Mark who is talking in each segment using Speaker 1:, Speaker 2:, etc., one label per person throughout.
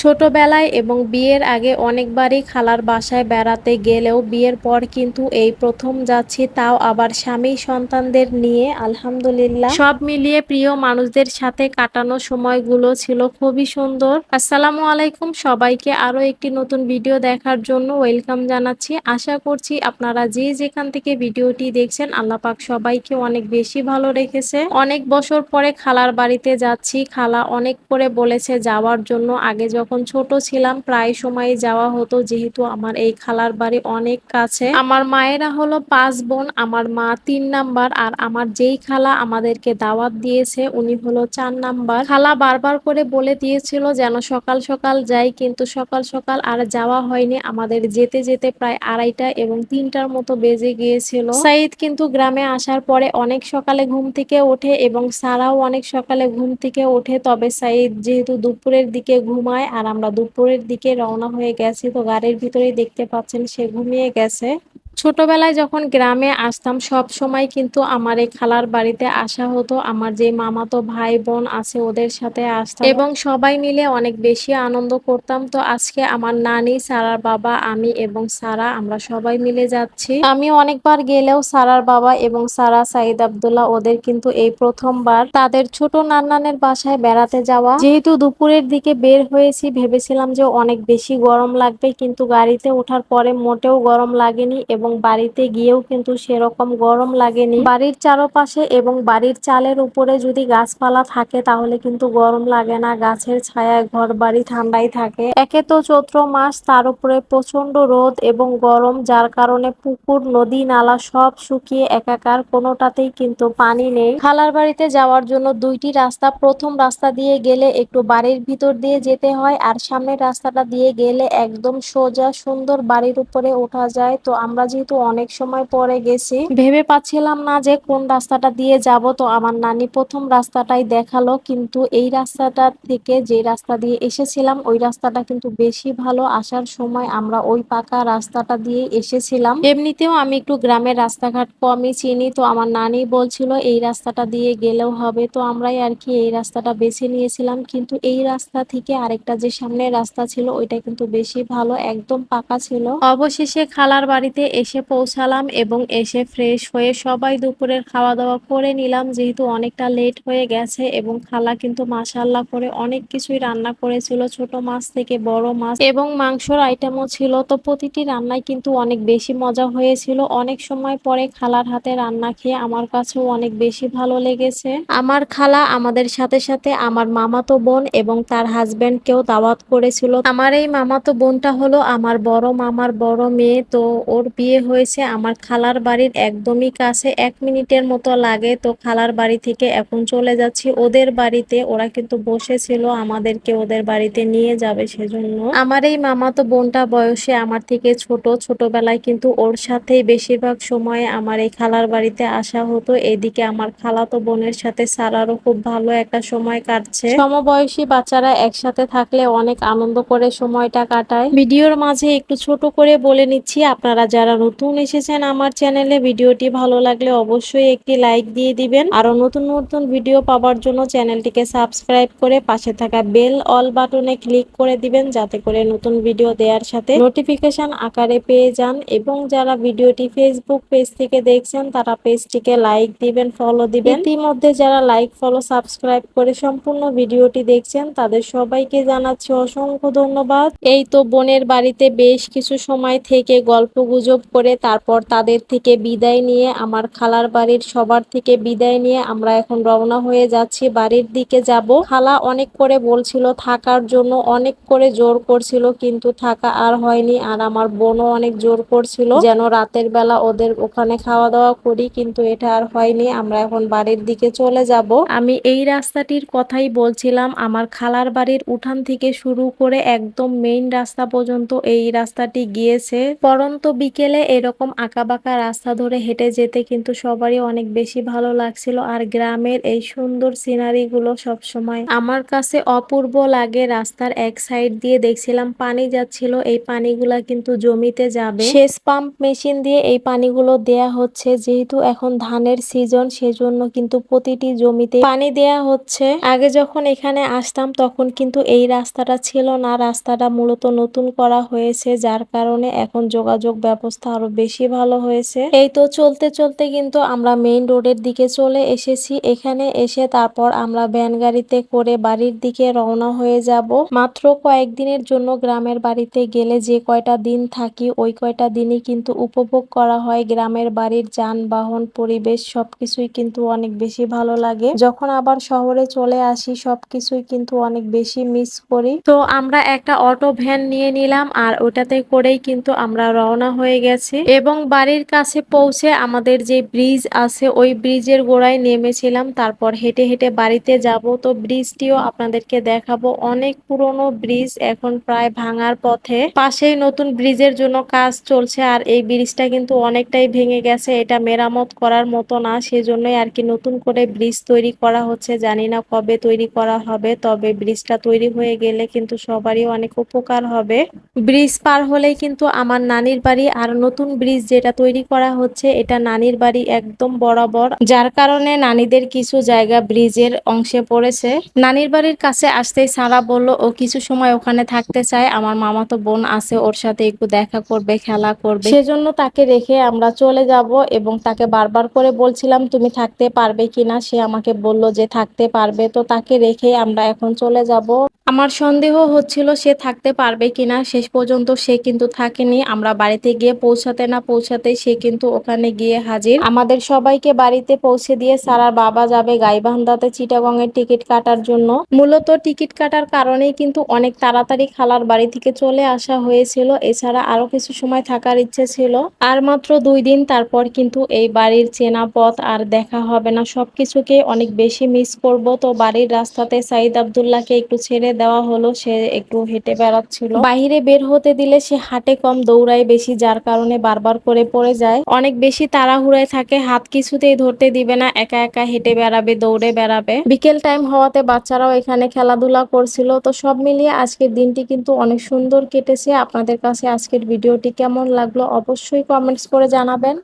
Speaker 1: ছোটবেলায় এবং বিয়ের আগে অনেকবারই খালার বাসায় বেড়াতে গেলেও বিয়ের পর কিন্তু এই প্রথম যাচ্ছি, তাও আবার স্বামী সন্তানদের নিয়ে, আলহামদুলিল্লাহ। সব মিলিয়ে প্রিয় মানুষদের সাথে কাটানো সময়গুলো ছিল খুবই সুন্দর। আসসালামু আলাইকুম সবাইকে আরও একটি নতুন ভিডিও দেখার জন্য ওয়েলকাম জানাচ্ছি। আশা করছি আপনারা যে যেখান থেকে ভিডিওটি দেখছেন, আল্লাহ পাক সবাইকে অনেক বেশি ভালো রেখেছে। অনেক বছর পরে খালার বাড়িতে যাচ্ছি, খালা অনেক করে বলেছে যাওয়ার জন্য, আগে যখন ছোট ছিলাম, প্রায় সময় যাওয়া হতো যেহেতু আমার এই খালার বাড়ি অনেক কাছে। আমার মায়েরা হলো পাঁচ বোন, আমার মা তিন নাম্বার আর আমার যেই খালা আমাদেরকে দাওয়াত দিয়েছে উনি হলো চার নাম্বার। খালা বারবার করে বলে দিয়েছিল যেন সকাল সকাল যাই কিন্তু সকাল সকাল আর যাওয়া হয়নি। আমাদের যেতে যেতে প্রায় আড়াইটা এবং তিনটার মতো বেজে গিয়েছিল। সাইদ কিন্তু গ্রামে আসার পরে অনেক সকালে ঘুম থেকে ওঠে এবং সারাও অনেক সকালে ঘুম থেকে ওঠে। তবে সাইদ যেহেতু দুপুরের দিকে ঘুমায় আর আমরা দুপুরের দিকে রওনা হয়ে গেছি, তো গাড়ির ভিতরেই দেখতে পাচ্ছেন সে ঘুমিয়ে গেছে। ছোটবেলায় যখন গ্রামে আসতাম, সব সময় কিন্তু আমার এই খালার বাড়িতে আসা হতো। আমার যে মামাতো ভাই বোন আছে, ওদের সাথে আসতাম। এবং সবাই মিলে অনেক বেশি আনন্দ করতাম। তো আজকে আমার নানি, সারার বাবা, আমি এবং সারা, আমরা সবাই মিলে যাচ্ছি। আমি অনেকবার গেলেও সারার বাবা এবং সারা সাইদ আবদুল্লাহ ওদের কিন্তু এই প্রথমবার তাদের ছোট নান্নানের বাসায় বেড়াতে যাওয়া। যেহেতু দুপুরের দিকে বের হয়েছি, ভেবেছিলাম যে অনেক বেশি গরম লাগবে, কিন্তু গাড়িতে ওঠার পরে মোটেও গরম লাগেনি এবং বাড়িতে গিয়েও কিন্তু সেরকম গরম লাগেনি। বাড়ির চারপাশে এবং বাড়ির চালের উপরে যদি গাছপালা থাকে তাহলে কিন্তু গরম লাগে না। গাছের ছায়ায় ঘর বাড়ি ঠান্ডাই থাকে। একে তো চৈত্র মাস, তার উপরে প্রচণ্ড রোদ এবং গরম, যার কারণে পুকুর, নদী, নালা সব শুকিয়ে একাকার, কোনোটাতেই কিন্তু পানি নেই। খালার বাড়িতে যাওয়ার জন্য দুইটি রাস্তা। প্রথম রাস্তা দিয়ে গেলে একটু বাড়ির ভিতর দিয়ে যেতে হয় আর সামনের রাস্তাটা দিয়ে গেলে একদম সোজা সুন্দর বাড়ির উপরে ওঠা যায়। তো আমরা যেহেতু অনেক সময় পরে গেছি, ভেবে পাচ্ছিলাম না যে কোন রাস্তাটা দিয়ে যাব। তো আমার নানি প্রথম রাস্তাটাই দেখাল, কিন্তু এই রাস্তাটা থেকে যে রাস্তা দিয়ে এসেছিলাম, ওই রাস্তাটা কিন্তু বেশি ভালো আসার সময় আমরা ওই পাকা রাস্তাটা দিয়ে এসেছিলাম। এমনিতেও আমি একটু গ্রামের রাস্তাঘাট কমই চিনি, তো আমার নানি বলছিল, এই রাস্তাটা দিয়ে গেলেও হবে। তো আমরাই আর কি এই রাস্তাটা বেছে নিয়েছিলাম, কিন্তু এই রাস্তা থেকে আরেকটা যে সামনের রাস্তা ছিল, ওইটা কিন্তু বেশি ভালো, একদম পাকা ছিল। অবশেষে খালার বাড়িতে এসে পৌঁছালাম এবং এসে ফ্রেশ হয়ে সবাই দুপুরের খাওয়া দাওয়া করে নিলাম। যেহেতু অনেকটা লেট হয়ে গেছে এবং খালা কিন্তু মাসাল্লাহ করে অনেক কিছুই রান্না করেছিল, ছোট মাছ থেকে বড় মাছ এবং মাংসর আইটেমও ছিল। তো প্রতিটি রান্নায় কিন্তু অনেক বেশি মজা হয়েছিল। অনেক সময় পরে খালার হাতে রান্না খেয়ে আমার কাছেও অনেক বেশি ভালো লেগেছে। আমার খালা আমাদের সাথে সাথে আমার মামাতো বোন এবং তার হাজবেন্ডকেও দাওয়াত করেছিল। আমার এই মামাতো বোনটা হলো আমার বড় মামার বড় মেয়ে। তো ওর বিয়ে হয়েছে, আমার খালার বাড়ির একদমই কাছে এক মিনিটের মতো লাগে। তো খালার বাড়ি থেকে এখন চলে যাচ্ছি। ওদের বাড়িতে ওরা কিন্তু বসেছিল, আমাদেরকে ওদের বাড়িতে নিয়ে যাবে সেজন্য। আমার এই মামা তো বোনটা বয়সে আমার থেকে ছোট। ছোটবেলায় কিন্তু ওর সাথেই বেশিরভাগ সময়ে আমার এই খালার বাড়িতে আসা হতো। এদিকে আমার খালাতো বোনের সাথে সারারও খুব ভালো একটা সময় কাটছে। সমবয়সী বাচ্চারা একসাথে থাকলে অনেক আনন্দ করে সময়টা কাটায়। ভিডিওর মাঝে একটু ছোট করে বলে নিচ্ছি। আপনারা যারা নতুন এসেছেন আমার চ্যানেলে, ভিডিওটি ভালো লাগলে অবশ্যই একটি লাইক দিয়ে দিবেন। আরও নতুন নতুন ভিডিও পাওয়ার জন্য চ্যানেলটিকে সাবস্ক্রাইব করে পাশে থাকা বেল অল বাটনে ক্লিক করে দিবেন, যাতে করে নতুন ভিডিও দেওয়ার সাথে নোটিফিকেশন আকারে পেয়ে যান। এবং যারা ভিডিওটি ফেসবুক পেজ থেকে দেখছেন, তারা পেজটিকে লাইক দিবেন ফলো দিবেন। ইতিমধ্যে যারা লাইক ফলো সাবস্ক্রাইব করে সম্পূর্ণ ভিডিওটি দেখছেন, তাদের সবাইকে জানাচ্ছি অসংখ্য ধন্যবাদ। এই তো বোনের বাড়িতে বেশ কিছু সময় থেকে গল্প গুজব করে তারপর তাদের থেকে বিদায় নিয়ে, আমার খালার বাড়ির সবার থেকে বিদায় নিয়ে আমরা এখন রওনা হয়ে যাচ্ছি। বাড়ির দিকে যাব। খালা অনেক করে বলছিল থাকার জন্য অনেক করে জোর করছিল, কিন্তু থাকা আর হয়নি। আর আমার বোনও অনেক জোর করছিল, যেন রাতের বেলা ওদের ওখানে খাওয়া দাওয়া করি, কিন্তু এটা আর হয়নি। আমরা এখন বাড়ির দিকে চলে যাব। আমি এই রাস্তাটির কথাই বলছিলাম। আমার খালার বাড়ির উঠান থেকে শুরু করে একদম মেইন রাস্তা পর্যন্ত এই রাস্তাটি গিয়েছে। পরন্ত বিকেলে বিকেলে এরকম আঁকাবাঁকা রাস্তা ধরে হেঁটে যেতে কিন্তু সবারই অনেক বেশি ভালো লাগছিল আর গ্রামের এই সুন্দর সিনারিগুলো সবসময়। আমার কাছে অপূর্ব লাগে রাস্তার এক সাইড দিয়ে দেখছিলাম পানি যাচ্ছিল, এই পানিগুলা কিন্তু জমিতে যাবে। সেচ পাম্প মেশিন দিয়ে এই পানিগুলো দেয়া হচ্ছে, যেহেতু এখন ধানের সিজন, সেজন্য কিন্তু প্রতিটি জমিতে পানি দেয়া হচ্ছে। আগে যখন এখানে আসতাম, তখন কিন্তু এই রাস্তাটা ছিল না। রাস্তাটা মূলত নতুন করা হয়েছে, যার কারণে এখন যোগাযোগ ব্যবস্থা আরও বেশি ভালো হয়েছে। এই তো চলতে চলতে কিন্তু আমরা মেইন রোডের দিকে চলে এসেছি। এখানে এসে তারপর আমরা ভ্যান গাড়িতে করে বাড়ির দিকে রওনা হয়ে যাব। মাত্র কয়েকদিনের জন্য গ্রামের বাড়িতে গেলে যে কয়টা দিন থাকি, ওই কয়টা দিনই কিন্তু উপভোগ করা হয়। গ্রামের বাড়ির যানবাহন, পরিবেশ সবকিছুই কিন্তু অনেক বেশি ভালো লাগে। যখন আবার শহরে চলে আসি, সবকিছুই কিন্তু অনেক বেশি মিস করি। তো আমরা একটা অটো ভ্যান নিয়ে নিলাম আর ওটাতে করেই কিন্তু আমরা রওনা হয়ে গেছি। এবং বাড়ির কাছে পৌঁছে আমাদের যে ব্রিজ আছে, ওই ব্রিজের গোড়ায় নেমেছিলাম। তারপর হেঁটে হেঁটে বাড়িতে যাব। তো ব্রিজটিও আপনাদেরকে দেখাবো। অনেক পুরনো ব্রিজ এখন প্রায় ভাঙার পথে। পাশেই নতুন ব্রিজের জন্য কাজ চলছে আর এই ব্রিজটা কিন্তু অনেকটাই ভেঙে গেছে। এটা মেরামত করার মতো না, সেজন্যই আর কি নতুন করে ব্রিজ তৈরি করা হচ্ছে। জানি না কবে তৈরি করা হবে, তবে ব্রিজটা তৈরি হয়ে গেলে কিন্তু সবারই অনেক উপকার হবে। ব্রিজ পার হলেই কিন্তু আমার নানির বাড়ি আর নতুন ব্রিজ যেটা তৈরি করা হচ্ছে, এটা নানির বাড়ি একদম বরাবর, যার কারণে নানিদের কিছু জায়গা ব্রিজের অংশে পড়েছে। নানির বাড়ির কাছে আসতেই সারা বলল, ও কিছু সময় ওখানে থাকতে চায়, আমার মামা তো বোন আছে, ওর সাথে একটু দেখা করবে, খেলা করবে। সেজন্য তাকে রেখে আমরা চলে যাব এবং তাকে বারবার করে বলছিলাম, তুমি থাকতে পারবে কিনা? সে আমাকে বলল যে থাকতে পারবে, তো তাকে রেখে আমরা এখন চলে যাব। আমার সন্দেহ হচ্ছিল সে থাকতে পারবে কিনা। শেষ পর্যন্ত সে কিন্তু থাকেনি। আমরা বাড়িতে গিয়ে পৌঁছাতে না পৌঁছাতে সে কিন্তু ওখানে গিয়ে হাজির। আমাদের সবাইকে বাড়িতে পৌঁছে দিয়ে সারার বাবা যাবে গাইবান্ধাতে চিটাগং এর টিকিট কাটার জন্য। মূলত টিকিট কাটার কারণেই কিন্তু অনেক তাড়াতাড়ি খালার বাড়ি থেকে চলে আসা হয়েছিল। এছাড়া আরও কিছু সময় থাকার ইচ্ছে ছিল। আর মাত্র দুই দিন তারপর কিন্তু এই বাড়ির চেনা পথ আর দেখা হবে না। সবকিছুকে অনেক বেশি মিস করব। তো বাড়ির রাস্তাতে সাইদ আবদুল্লাহকে একটু ছেড়ে দেওয়া হলো, সে একটু হেঁটে বেড়াচ্ছিল। বাহিরে বের হতে দিলে সে হাটে কম, দৌড়ায় বেশি, যার কারণে বারবার করে পড়ে যায়। অনেক বেশি তাড়াহুড়ায় থাকে, হাত কিছুতেই ধরতে দিবে না, একা একা হেঁটে বেড়াবে, দৌড়ে বেড়াবে। বিকেল টাইম হওয়াতে বাচ্চারাও এখানে খেলাধুলা করছিল। তো সব মিলিয়ে আজকের দিনটি কিন্তু অনেক সুন্দর কেটেছে। আপনাদের কাছে আজকের ভিডিওটি কেমন লাগল অবশ্যই কমেন্টস করে জানাবেন।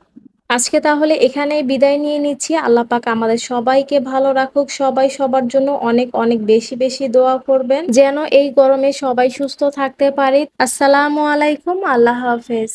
Speaker 1: আজকে তাহলে এখানে বিদায় নিয়ে নিচ্ছি। আল্লাহ পাক আমাদের সবাইকে ভালো রাখুক। সবাই সবার জন্য অনেক অনেক বেশি বেশি দোয়া করবেন। যেন এই গরমে সবাই সুস্থ থাকতে পারে। আসসালামু আলাইকুম। আল্লাহ হাফেজ।